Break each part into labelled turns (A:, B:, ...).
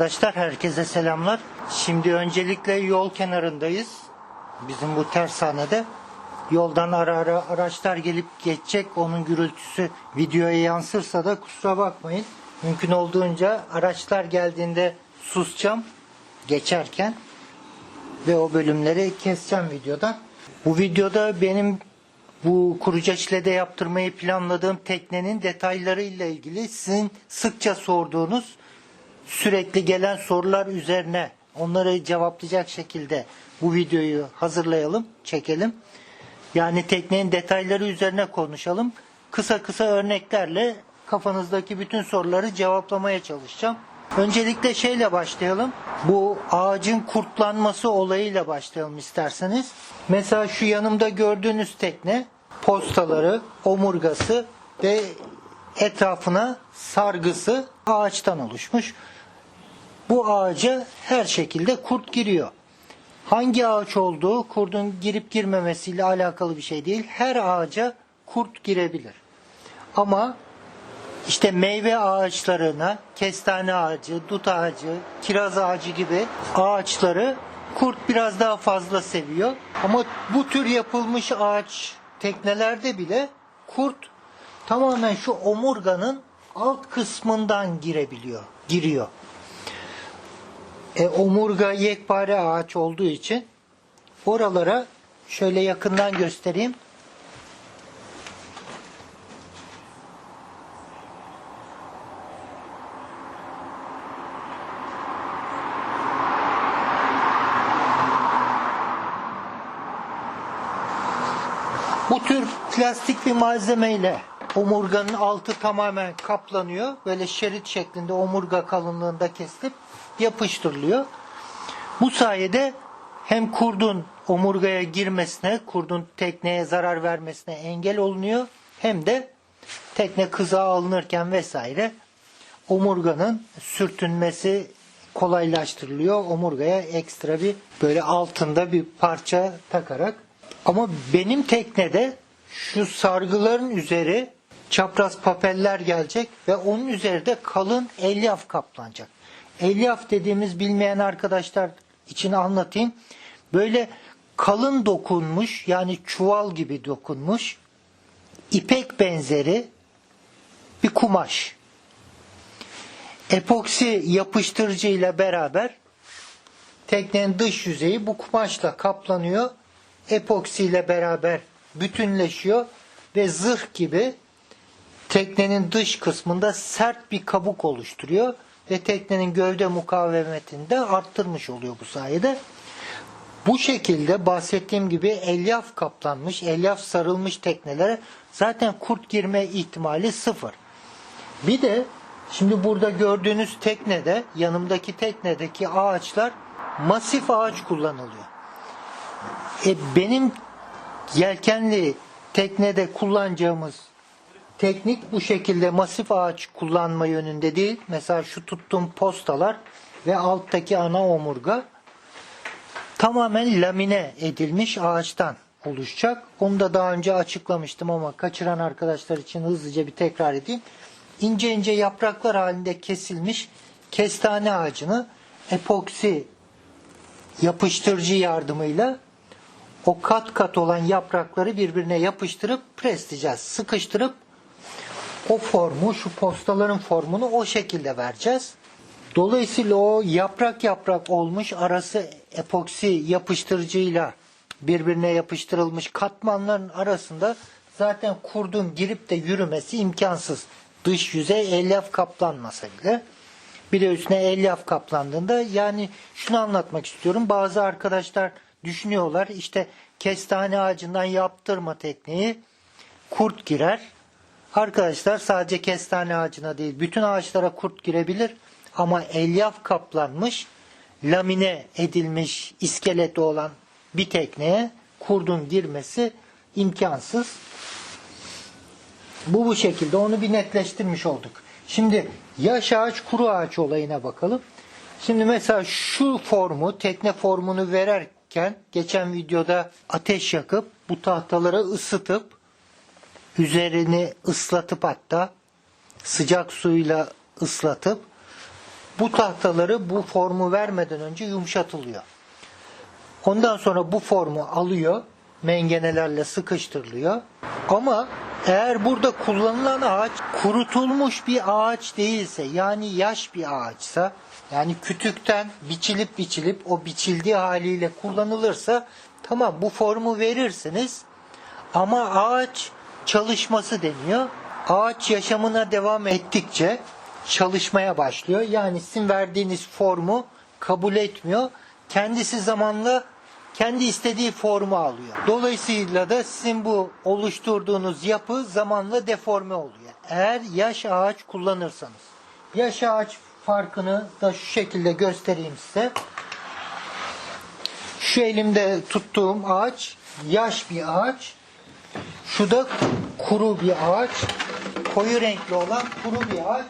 A: Arkadaşlar, herkese selamlar. Şimdi öncelikle yol kenarındayız. Bizim bu tersanede. Yoldan ara ara araçlar gelip geçecek. Onun gürültüsü videoya yansırsa da kusura bakmayın. Mümkün olduğunca araçlar geldiğinde susacağım geçerken ve o bölümleri keseceğim videodan. Bu videoda benim bu kurucaçlede yaptırmayı planladığım teknenin detaylarıyla ilgili sizin sıkça sorduğunuz sürekli gelen sorular üzerine onları cevaplayacak şekilde bu videoyu hazırlayalım, çekelim. Yani teknenin detayları üzerine konuşalım. Kısa kısa örneklerle kafanızdaki bütün soruları cevaplamaya çalışacağım. Öncelikle şeyle başlayalım. Bu ağacın kurtlanması olayıyla başlayalım isterseniz. Mesela şu yanımda gördüğünüz tekne postaları, omurgası ve etrafına sargısı ağaçtan oluşmuş. Bu ağaca her şekilde kurt giriyor. Hangi ağaç olduğu kurdun girip girmemesiyle alakalı bir şey değil. Her ağaca kurt girebilir. Ama işte meyve ağaçlarına, kestane ağacı, dut ağacı, kiraz ağacı gibi ağaçları kurt biraz daha fazla seviyor. Ama bu tür yapılmış ağaç teknelerde bile kurt tamamen şu omurganın alt kısmından girebiliyor, giriyor. E, omurga yekpare ağaç olduğu için oralara şöyle yakından göstereyim. Bu tür plastik bir malzemeyle omurganın altı tamamen kaplanıyor. Böyle şerit şeklinde omurga kalınlığında kesilip yapıştırılıyor. Bu sayede hem kurdun omurgaya girmesine, kurdun tekneye zarar vermesine engel olunuyor. Hem de tekne kıza alınırken vesaire omurganın sürtünmesi kolaylaştırılıyor. Omurgaya ekstra bir böyle altında bir parça takarak. Ama benim teknede şu sargıların üzeri çapraz papeller gelecek ve onun üzeri de kalın elyaf kaplanacak. Elyaf dediğimiz bilmeyen arkadaşlar için anlatayım. Böyle kalın dokunmuş yani çuval gibi dokunmuş ipek benzeri bir kumaş. Epoksi yapıştırıcı ile beraber teknenin dış yüzeyi bu kumaşla kaplanıyor. Epoksi ile beraber bütünleşiyor ve zırh gibi teknenin dış kısmında sert bir kabuk oluşturuyor ve teknenin gövde mukavemetini de arttırmış oluyor bu sayede. Bu şekilde bahsettiğim gibi elyaf kaplanmış, elyaf sarılmış teknelere zaten kurt girme ihtimali sıfır. Bir de şimdi burada gördüğünüz teknede, yanımdaki teknedeki ağaçlar masif ağaç kullanılıyor. E benim yelkenli teknede kullanacağımız teknik bu şekilde masif ağaç kullanma yönünde değil. Mesela şu tuttuğum postalar ve alttaki ana omurga tamamen lamine edilmiş ağaçtan oluşacak. Onu da daha önce açıklamıştım ama kaçıran arkadaşlar için hızlıca bir tekrar edeyim. İnce ince yapraklar halinde kesilmiş kestane ağacını epoksi yapıştırıcı yardımıyla o kat kat olan yaprakları birbirine yapıştırıp presleyeceğiz. Sıkıştırıp o formu, şu postaların formunu o şekilde vereceğiz. Dolayısıyla o yaprak yaprak olmuş arası epoksi yapıştırıcıyla birbirine yapıştırılmış katmanların arasında zaten kurdun girip de yürümesi imkansız. Dış yüzey elyaf kaplanmasa bile. Bir de üstüne elyaf kaplandığında yani şunu anlatmak istiyorum. Bazı arkadaşlar düşünüyorlar işte kestane ağacından yaptırma tekneyi kurt girer. Arkadaşlar sadece kestane ağacına değil bütün ağaçlara kurt girebilir ama elyaf kaplanmış lamine edilmiş iskeleti olan bir tekneye kurdun girmesi imkansız. Bu bu şekilde onu bir netleştirmiş olduk. Şimdi yaş ağaç kuru ağaç olayına bakalım. Şimdi mesela şu formu tekne formunu vererken geçen videoda ateş yakıp bu tahtaları ısıtıp üzerini ıslatıp hatta sıcak suyla ıslatıp Bu tahtaları bu formu vermeden önce yumuşatılıyor. Ondan sonra bu formu alıyor, mengenelerle sıkıştırılıyor. Ama eğer burada kullanılan ağaç kurutulmuş bir ağaç değilse, yani yaş bir ağaçsa, yani kütükten biçilip biçilip o biçildiği haliyle kullanılırsa tamam bu formu verirsiniz. Ama ağaç çalışması deniyor. Ağaç yaşamına devam ettikçe çalışmaya başlıyor. Yani sizin verdiğiniz formu kabul etmiyor. Kendisi zamanla kendi istediği formu alıyor. Dolayısıyla da sizin bu oluşturduğunuz yapı zamanla deforme oluyor. Eğer yaş ağaç kullanırsanız. Yaş ağaç farkını da şu şekilde göstereyim size. Şu elimde tuttuğum ağaç yaş bir ağaç. Şu da kuru bir ağaç. Koyu renkli olan kuru bir ağaç.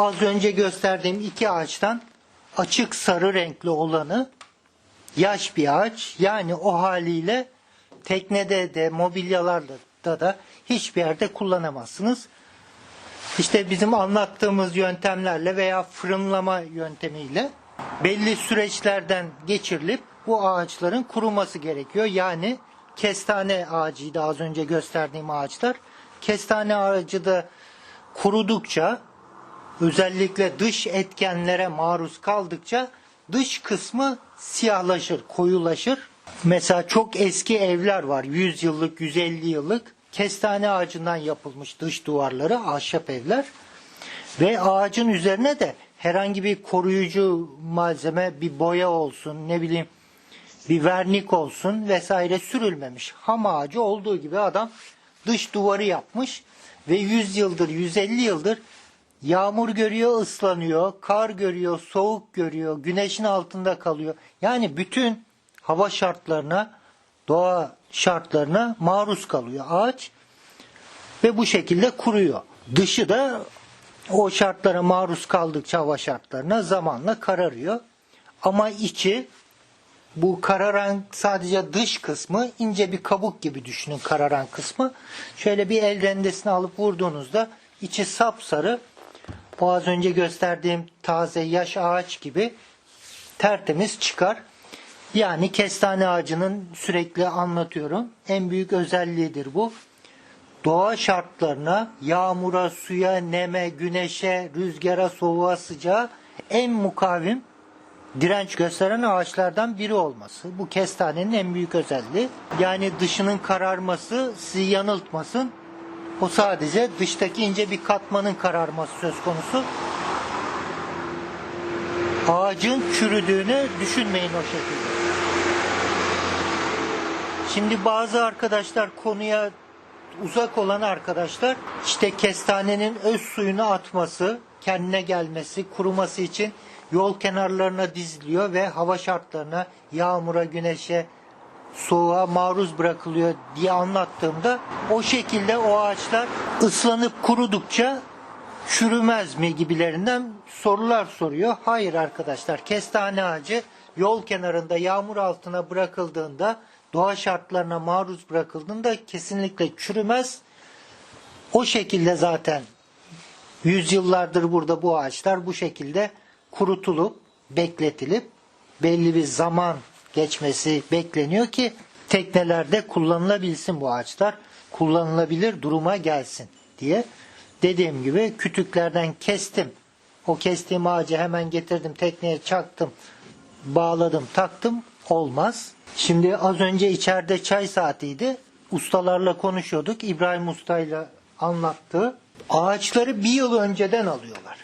A: Az önce gösterdiğim iki ağaçtan açık sarı renkli olanı yaş bir ağaç. Yani o haliyle teknede de mobilyalarda da, da hiçbir yerde kullanamazsınız. İşte bizim anlattığımız yöntemlerle veya fırınlama yöntemiyle belli süreçlerden geçirilip bu ağaçların kuruması gerekiyor. Yani kestane ağacıydı az önce gösterdiğim ağaçlar. Kestane ağacı da kurudukça özellikle dış etkenlere maruz kaldıkça dış kısmı siyahlaşır, koyulaşır. Mesela çok eski evler var. 100 yıllık, 150 yıllık kestane ağacından yapılmış dış duvarları, ahşap evler. Ve ağacın üzerine de herhangi bir koruyucu malzeme, bir boya olsun, ne bileyim bir vernik olsun vesaire sürülmemiş. Ham ağacı olduğu gibi adam dış duvarı yapmış ve 100 yıldır, 150 yıldır Yağmur görüyor, ıslanıyor, kar görüyor, soğuk görüyor, güneşin altında kalıyor. Yani bütün hava şartlarına, doğa şartlarına maruz kalıyor ağaç ve bu şekilde kuruyor. Dışı da o şartlara maruz kaldıkça hava şartlarına zamanla kararıyor. Ama içi bu kararan sadece dış kısmı ince bir kabuk gibi düşünün kararan kısmı. Şöyle bir el rendesini alıp vurduğunuzda içi sapsarı o az önce gösterdiğim taze yaş ağaç gibi tertemiz çıkar. Yani kestane ağacının sürekli anlatıyorum. En büyük özelliğidir bu. Doğa şartlarına, yağmura, suya, neme, güneşe, rüzgara, soğuğa, sıcağa en mukavim direnç gösteren ağaçlardan biri olması. Bu kestanenin en büyük özelliği. Yani dışının kararması sizi yanıltmasın. O sadece dıştaki ince bir katmanın kararması söz konusu. Ağacın çürüdüğünü düşünmeyin o şekilde. Şimdi bazı arkadaşlar konuya uzak olan arkadaşlar işte kestanenin öz suyunu atması, kendine gelmesi, kuruması için yol kenarlarına diziliyor ve hava şartlarına, yağmura, güneşe, soğuğa maruz bırakılıyor diye anlattığımda o şekilde o ağaçlar ıslanıp kurudukça çürümez mi gibilerinden sorular soruyor. Hayır arkadaşlar kestane ağacı yol kenarında yağmur altına bırakıldığında doğa şartlarına maruz bırakıldığında kesinlikle çürümez. O şekilde zaten yüzyıllardır burada bu ağaçlar bu şekilde kurutulup bekletilip belli bir zaman geçmesi bekleniyor ki teknelerde kullanılabilsin bu ağaçlar. Kullanılabilir duruma gelsin diye. Dediğim gibi kütüklerden kestim. O kestiğim ağacı hemen getirdim tekneye çaktım. Bağladım taktım. Olmaz. Şimdi az önce içeride çay saatiydi. Ustalarla konuşuyorduk. İbrahim Usta'yla anlattı. Ağaçları bir yıl önceden alıyorlar.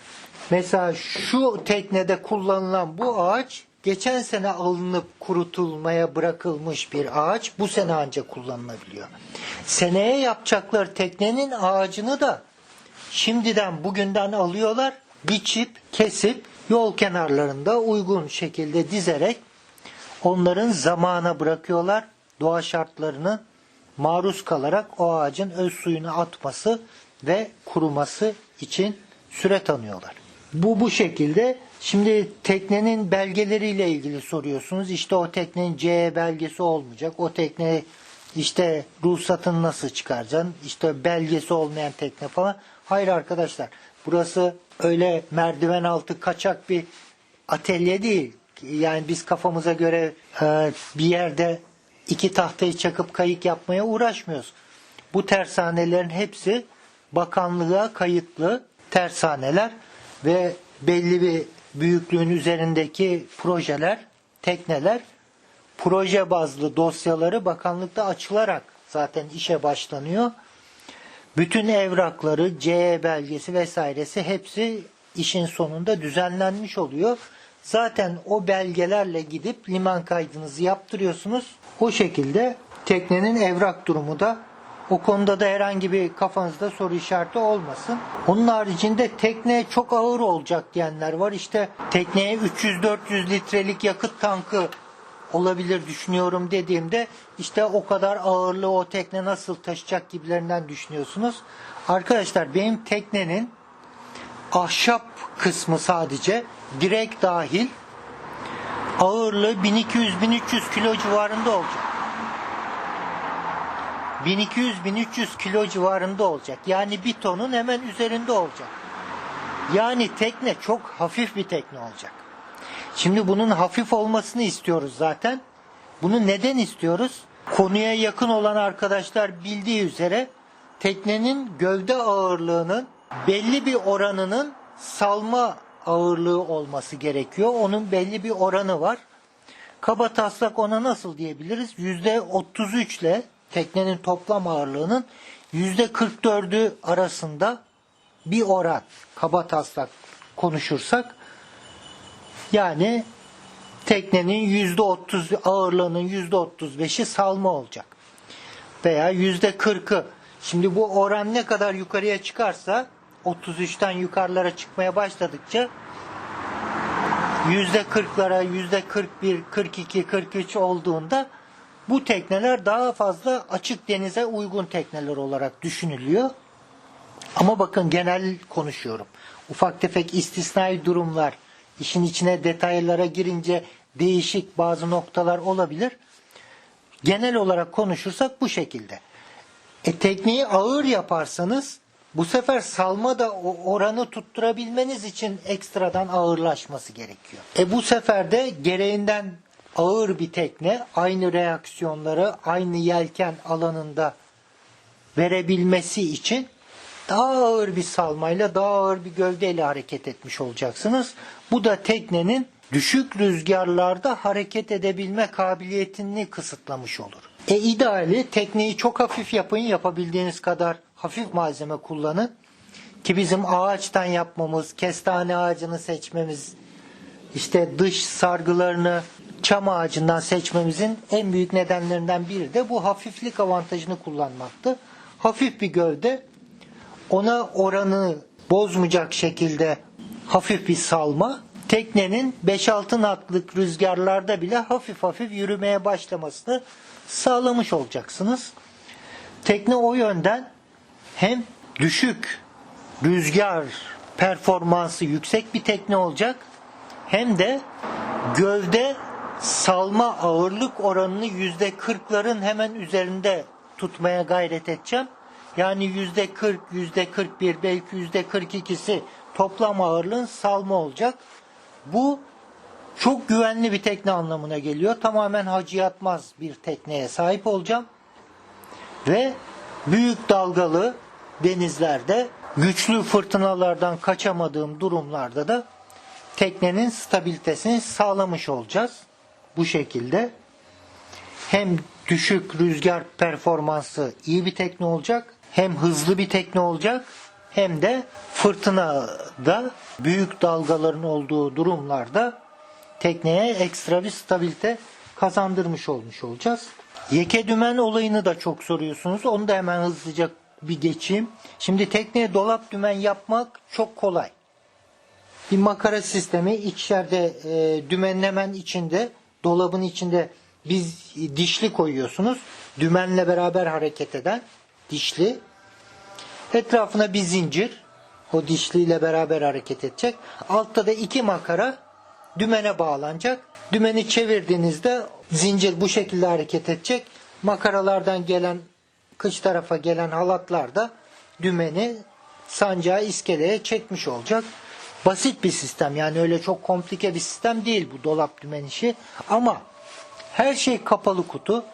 A: Mesela şu teknede kullanılan bu ağaç geçen sene alınıp kurutulmaya bırakılmış bir ağaç bu sene ancak kullanılabiliyor. Seneye yapacakları teknenin ağacını da şimdiden bugünden alıyorlar, biçip, kesip yol kenarlarında uygun şekilde dizerek onların zamana bırakıyorlar. doğa şartlarının maruz kalarak o ağacın öz suyunu atması ve kuruması için süre tanıyorlar. Bu bu şekilde. Şimdi teknenin belgeleriyle ilgili soruyorsunuz. İşte o teknenin C belgesi olmayacak. O tekne işte ruhsatını nasıl çıkaracaksın? İşte belgesi olmayan tekne falan. Hayır arkadaşlar. Burası öyle merdiven altı kaçak bir atölye değil. Yani biz kafamıza göre e, bir yerde iki tahtayı çakıp kayık yapmaya uğraşmıyoruz. Bu tersanelerin hepsi bakanlığa kayıtlı tersaneler ve belli bir büyüklüğün üzerindeki projeler, tekneler proje bazlı dosyaları bakanlıkta açılarak zaten işe başlanıyor. Bütün evrakları, CE belgesi vesairesi hepsi işin sonunda düzenlenmiş oluyor. Zaten o belgelerle gidip liman kaydınızı yaptırıyorsunuz. O şekilde teknenin evrak durumu da o konuda da herhangi bir kafanızda soru işareti olmasın. Onun haricinde tekne çok ağır olacak diyenler var. İşte tekneye 300-400 litrelik yakıt tankı olabilir düşünüyorum dediğimde işte o kadar ağırlığı o tekne nasıl taşıyacak gibilerinden düşünüyorsunuz. Arkadaşlar benim teknenin ahşap kısmı sadece direkt dahil ağırlığı 1200-1300 kilo civarında olacak. 1200-1300 kilo civarında olacak. Yani bir tonun hemen üzerinde olacak. Yani tekne çok hafif bir tekne olacak. Şimdi bunun hafif olmasını istiyoruz zaten. Bunu neden istiyoruz? Konuya yakın olan arkadaşlar bildiği üzere teknenin gövde ağırlığının belli bir oranının salma ağırlığı olması gerekiyor. Onun belli bir oranı var. Kaba taslak ona nasıl diyebiliriz? Yüzde 33 ile teknenin toplam ağırlığının yüzde 44'ü arasında bir oran kaba taslak konuşursak yani teknenin yüzde 30 ağırlığının yüzde 35'i salma olacak. Veya yüzde 40'ı. Şimdi bu oran ne kadar yukarıya çıkarsa 33'ten yukarılara çıkmaya başladıkça yüzde 40'lara, yüzde 41, 42, 43 olduğunda bu tekneler daha fazla açık denize uygun tekneler olarak düşünülüyor. Ama bakın genel konuşuyorum. Ufak tefek istisnai durumlar, işin içine detaylara girince değişik bazı noktalar olabilir. Genel olarak konuşursak bu şekilde. E, tekneyi ağır yaparsanız bu sefer salma da oranı tutturabilmeniz için ekstradan ağırlaşması gerekiyor. E bu sefer de gereğinden ağır bir tekne aynı reaksiyonları aynı yelken alanında verebilmesi için daha ağır bir salmayla daha ağır bir gövdeyle hareket etmiş olacaksınız. Bu da teknenin düşük rüzgarlarda hareket edebilme kabiliyetini kısıtlamış olur. E ideali tekneyi çok hafif yapın yapabildiğiniz kadar hafif malzeme kullanın. Ki bizim ağaçtan yapmamız, kestane ağacını seçmemiz, işte dış sargılarını çam ağacından seçmemizin en büyük nedenlerinden biri de bu hafiflik avantajını kullanmaktı. Hafif bir gövde ona oranı bozmayacak şekilde hafif bir salma teknenin 5-6 naklık rüzgarlarda bile hafif hafif yürümeye başlamasını sağlamış olacaksınız. Tekne o yönden hem düşük rüzgar performansı yüksek bir tekne olacak hem de gövde salma ağırlık oranını yüzde kırkların hemen üzerinde tutmaya gayret edeceğim. Yani yüzde kırk, yüzde kırk bir, belki yüzde kırk ikisi toplam ağırlığın salma olacak. Bu çok güvenli bir tekne anlamına geliyor. Tamamen hacı yatmaz bir tekneye sahip olacağım. Ve büyük dalgalı denizlerde güçlü fırtınalardan kaçamadığım durumlarda da teknenin stabilitesini sağlamış olacağız. Bu şekilde hem düşük rüzgar performansı iyi bir tekne olacak, hem hızlı bir tekne olacak, hem de fırtınada büyük dalgaların olduğu durumlarda tekneye ekstra bir stabilite kazandırmış olmuş olacağız. Yeke dümen olayını da çok soruyorsunuz. Onu da hemen hızlıca bir geçeyim. Şimdi tekneye dolap dümen yapmak çok kolay. Bir makara sistemi içeride e, dümenlemen içinde dolabın içinde biz dişli koyuyorsunuz. Dümenle beraber hareket eden dişli. Etrafına bir zincir. O dişliyle beraber hareket edecek. Altta da iki makara dümene bağlanacak. Dümeni çevirdiğinizde zincir bu şekilde hareket edecek. Makaralardan gelen kıç tarafa gelen halatlar da dümeni sancağı iskeleye çekmiş olacak. Basit bir sistem yani öyle çok komplike bir sistem değil bu dolap dümen işi. Ama her şey kapalı kutu.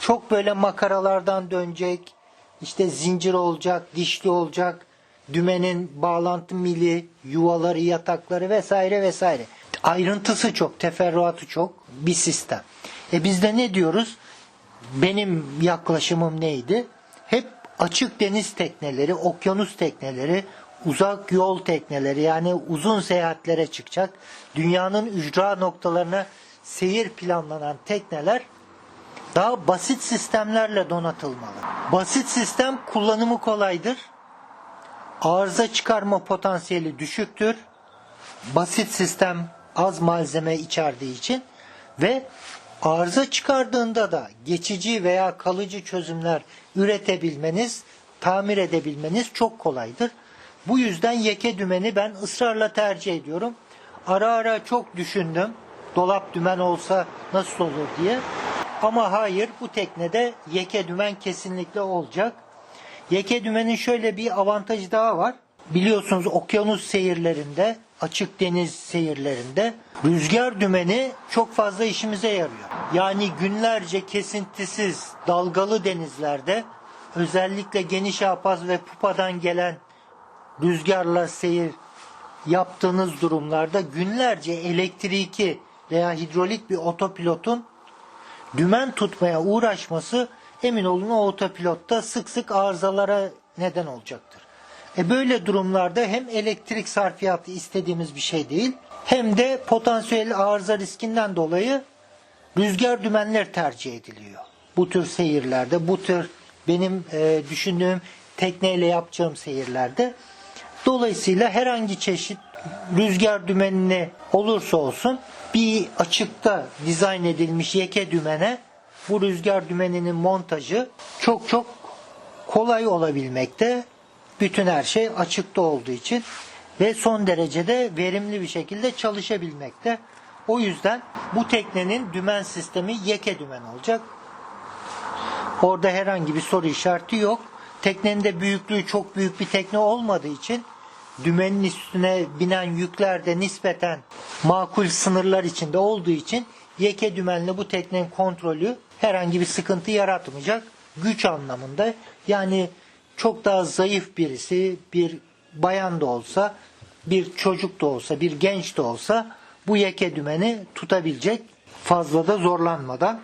A: Çok böyle makaralardan dönecek. İşte zincir olacak, dişli olacak. Dümenin bağlantı mili, yuvaları, yatakları vesaire vesaire. Ayrıntısı çok, teferruatı çok bir sistem. E biz de ne diyoruz? Benim yaklaşımım neydi? Hep açık deniz tekneleri, okyanus tekneleri, uzak yol tekneleri yani uzun seyahatlere çıkacak. Dünyanın ücra noktalarına seyir planlanan tekneler daha basit sistemlerle donatılmalı. Basit sistem kullanımı kolaydır. Arıza çıkarma potansiyeli düşüktür. Basit sistem az malzeme içerdiği için ve arıza çıkardığında da geçici veya kalıcı çözümler üretebilmeniz, tamir edebilmeniz çok kolaydır. Bu yüzden yeke dümeni ben ısrarla tercih ediyorum. Ara ara çok düşündüm. Dolap dümen olsa nasıl olur diye. Ama hayır bu teknede yeke dümen kesinlikle olacak. Yeke dümenin şöyle bir avantajı daha var. Biliyorsunuz okyanus seyirlerinde, açık deniz seyirlerinde rüzgar dümeni çok fazla işimize yarıyor. Yani günlerce kesintisiz dalgalı denizlerde özellikle geniş apaz ve pupadan gelen rüzgarla seyir yaptığınız durumlarda günlerce elektriki veya hidrolik bir otopilotun dümen tutmaya uğraşması emin olun o otopilotta sık sık arızalara neden olacaktır. E böyle durumlarda hem elektrik sarfiyatı istediğimiz bir şey değil hem de potansiyel arıza riskinden dolayı rüzgar dümenler tercih ediliyor. Bu tür seyirlerde, bu tür benim e, düşündüğüm tekneyle yapacağım seyirlerde. Dolayısıyla herhangi çeşit rüzgar dümenine olursa olsun bir açıkta dizayn edilmiş yeke dümene bu rüzgar dümeninin montajı çok çok kolay olabilmekte. Bütün her şey açıkta olduğu için ve son derecede verimli bir şekilde çalışabilmekte. O yüzden bu teknenin dümen sistemi yeke dümen olacak. Orada herhangi bir soru işareti yok. Teknenin de büyüklüğü çok büyük bir tekne olmadığı için dümenin üstüne binen yükler de nispeten makul sınırlar içinde olduğu için yeke dümenli bu teknenin kontrolü herhangi bir sıkıntı yaratmayacak güç anlamında. Yani çok daha zayıf birisi bir bayan da olsa bir çocuk da olsa bir genç de olsa bu yeke dümeni tutabilecek fazla da zorlanmadan.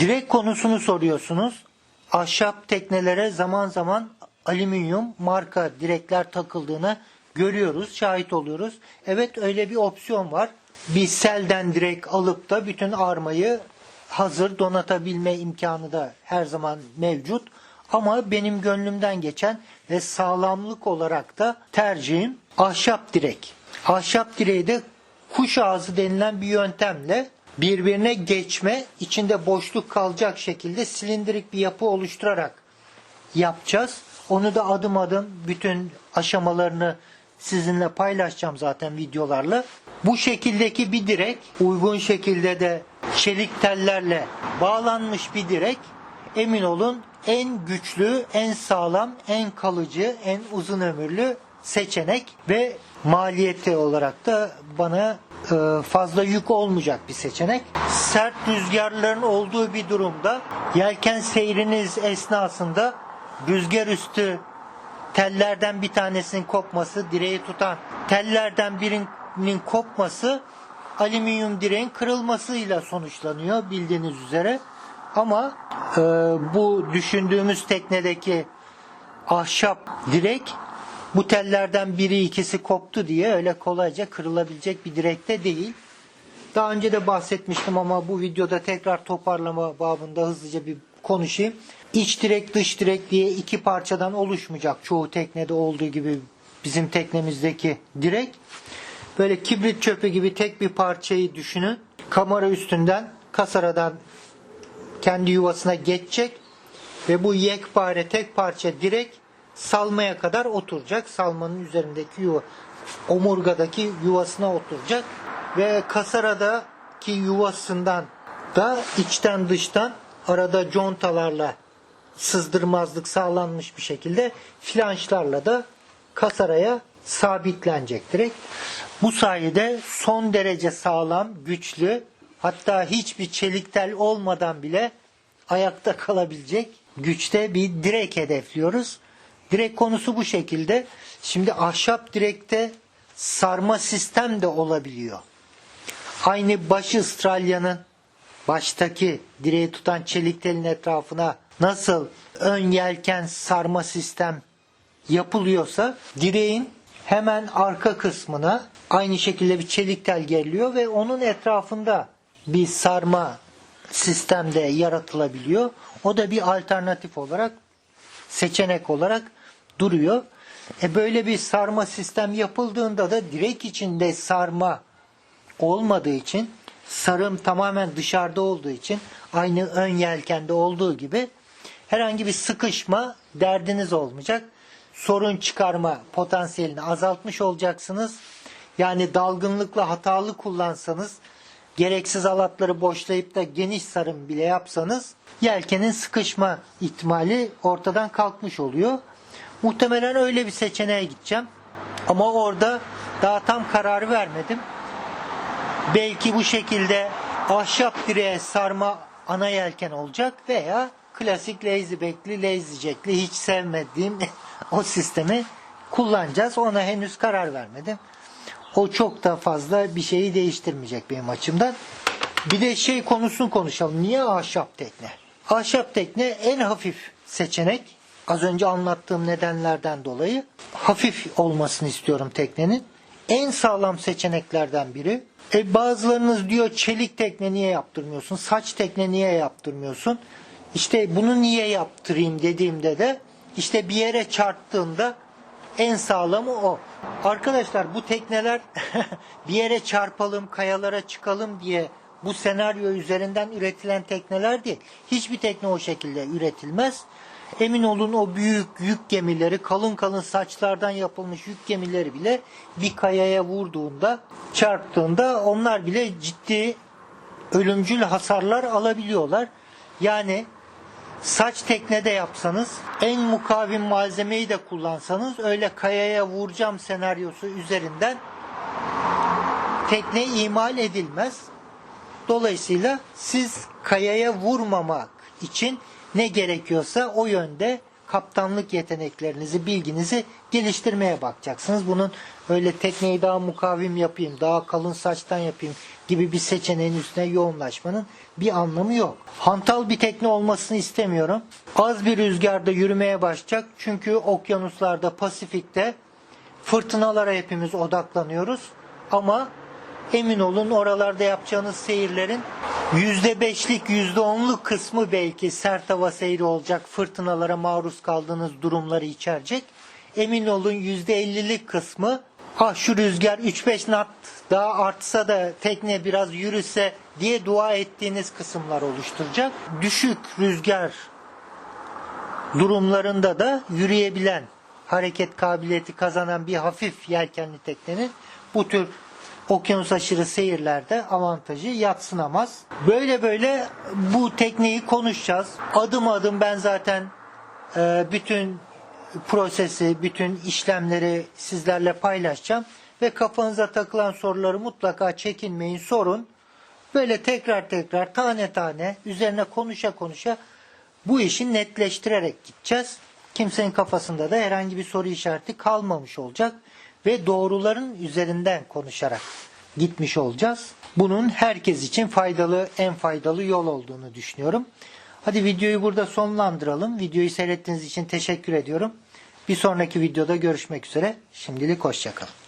A: Direk konusunu soruyorsunuz. Ahşap teknelere zaman zaman alüminyum marka direkler takıldığını görüyoruz, şahit oluyoruz. Evet öyle bir opsiyon var. Bir selden direkt alıp da bütün armayı hazır donatabilme imkanı da her zaman mevcut. Ama benim gönlümden geçen ve sağlamlık olarak da tercihim ahşap direk. Ahşap direği de kuş ağzı denilen bir yöntemle birbirine geçme, içinde boşluk kalacak şekilde silindirik bir yapı oluşturarak yapacağız. Onu da adım adım bütün aşamalarını sizinle paylaşacağım zaten videolarla. Bu şekildeki bir direk uygun şekilde de çelik tellerle bağlanmış bir direk emin olun en güçlü, en sağlam, en kalıcı, en uzun ömürlü seçenek ve maliyeti olarak da bana e, fazla yük olmayacak bir seçenek. Sert rüzgarların olduğu bir durumda yelken seyriniz esnasında rüzgar üstü tellerden bir tanesinin kopması, direği tutan tellerden birinin kopması alüminyum direğin kırılmasıyla sonuçlanıyor bildiğiniz üzere. Ama e, bu düşündüğümüz teknedeki ahşap direk bu tellerden biri ikisi koptu diye öyle kolayca kırılabilecek bir direkte değil. Daha önce de bahsetmiştim ama bu videoda tekrar toparlama babında hızlıca bir konuşayım. İç direk dış direk diye iki parçadan oluşmayacak çoğu teknede olduğu gibi bizim teknemizdeki direk. Böyle kibrit çöpü gibi tek bir parçayı düşünün. Kamera üstünden kasaradan kendi yuvasına geçecek ve bu yekpare tek parça direk salmaya kadar oturacak. Salmanın üzerindeki yuva, omurgadaki yuvasına oturacak ve kasaradaki yuvasından da içten dıştan arada contalarla sızdırmazlık sağlanmış bir şekilde flanşlarla da kasaraya sabitlenecek direkt. Bu sayede son derece sağlam, güçlü, hatta hiçbir çelik tel olmadan bile ayakta kalabilecek güçte bir direk hedefliyoruz. Direk konusu bu şekilde. Şimdi ahşap direkte sarma sistem de olabiliyor. Aynı başı Avustralya'nın baştaki direği tutan çelik telin etrafına nasıl ön yelken sarma sistem yapılıyorsa direğin hemen arka kısmına aynı şekilde bir çelik tel geriliyor ve onun etrafında bir sarma sistemde yaratılabiliyor. O da bir alternatif olarak seçenek olarak duruyor. E böyle bir sarma sistem yapıldığında da direk içinde sarma olmadığı için sarım tamamen dışarıda olduğu için aynı ön yelkende olduğu gibi herhangi bir sıkışma derdiniz olmayacak. Sorun çıkarma potansiyelini azaltmış olacaksınız. Yani dalgınlıkla hatalı kullansanız gereksiz alatları boşlayıp da geniş sarım bile yapsanız yelkenin sıkışma ihtimali ortadan kalkmış oluyor. Muhtemelen öyle bir seçeneğe gideceğim. Ama orada daha tam kararı vermedim. Belki bu şekilde ahşap direğe sarma ana yelken olacak veya klasik lazy back'li lazy jack'li hiç sevmediğim o sistemi kullanacağız. Ona henüz karar vermedim. O çok da fazla bir şeyi değiştirmeyecek benim açımdan. Bir de şey konusunu konuşalım. Niye ahşap tekne? Ahşap tekne en hafif seçenek. Az önce anlattığım nedenlerden dolayı hafif olmasını istiyorum teknenin. En sağlam seçeneklerden biri. E bazılarınız diyor çelik tekne niye yaptırmıyorsun? Saç tekne niye yaptırmıyorsun? İşte bunu niye yaptırayım dediğimde de işte bir yere çarptığında en sağlamı o. Arkadaşlar bu tekneler bir yere çarpalım, kayalara çıkalım diye bu senaryo üzerinden üretilen tekneler değil. Hiçbir tekne o şekilde üretilmez. Emin olun o büyük yük gemileri, kalın kalın saçlardan yapılmış yük gemileri bile bir kayaya vurduğunda, çarptığında onlar bile ciddi ölümcül hasarlar alabiliyorlar. Yani saç teknede yapsanız en mukavim malzemeyi de kullansanız öyle kayaya vuracağım senaryosu üzerinden tekne imal edilmez. Dolayısıyla siz kayaya vurmamak için ne gerekiyorsa o yönde kaptanlık yeteneklerinizi, bilginizi geliştirmeye bakacaksınız. Bunun öyle tekneyi daha mukavim yapayım, daha kalın saçtan yapayım gibi bir seçeneğin üstüne yoğunlaşmanın bir anlamı yok. Hantal bir tekne olmasını istemiyorum. Az bir rüzgarda yürümeye başlayacak. Çünkü okyanuslarda, Pasifik'te fırtınalara hepimiz odaklanıyoruz. Ama emin olun oralarda yapacağınız seyirlerin %5'lik %10'luk kısmı belki sert hava seyri olacak. Fırtınalara maruz kaldığınız durumları içerecek. Emin olun %50'lik kısmı ah şu rüzgar 3-5 knot daha artsa da tekne biraz yürüse diye dua ettiğiniz kısımlar oluşturacak. Düşük rüzgar durumlarında da yürüyebilen, hareket kabiliyeti kazanan bir hafif yelkenli teknenin bu tür okyanus aşırı seyirlerde avantajı yatsınamaz. Böyle böyle bu tekneyi konuşacağız. Adım adım ben zaten e, bütün prosesi, bütün işlemleri sizlerle paylaşacağım. Ve kafanıza takılan soruları mutlaka çekinmeyin, sorun. Böyle tekrar tekrar tane tane üzerine konuşa konuşa bu işi netleştirerek gideceğiz. Kimsenin kafasında da herhangi bir soru işareti kalmamış olacak ve doğruların üzerinden konuşarak gitmiş olacağız. Bunun herkes için faydalı, en faydalı yol olduğunu düşünüyorum. Hadi videoyu burada sonlandıralım. Videoyu seyrettiğiniz için teşekkür ediyorum. Bir sonraki videoda görüşmek üzere. Şimdilik hoşçakalın.